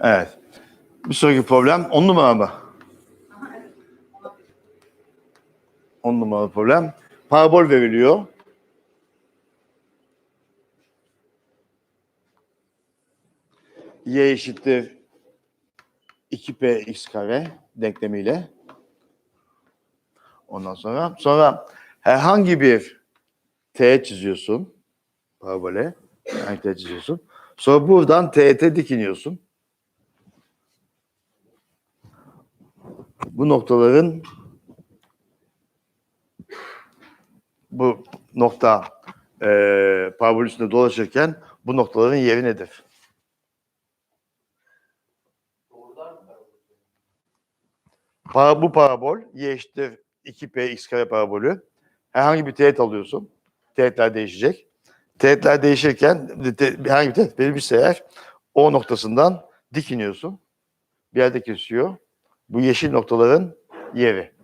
Evet. Bir sonraki problem 10 numara mı? 10 numaralı problem. Parabol veriliyor. y eşittir 2px kare denklemiyle. Ondan sonra sonra herhangi bir t çiziyorsun. Parabole. Herhangi t çiziyorsun. Sonra buradan teğete dikiniyorsun. Bu noktaların bu nokta e, parabol üstünde dolaşırken bu noktaların yeri nedir? Para, bu parabol y eşittir 2p x kare parabolü. Herhangi bir teğet alıyorsun. Teğetler değişecek. Teğetler değişirken herhangi bir teğet verilmişse eğer o noktasından dik iniyorsun. Bir yerde kesiyor bu yeşil noktaların yeri.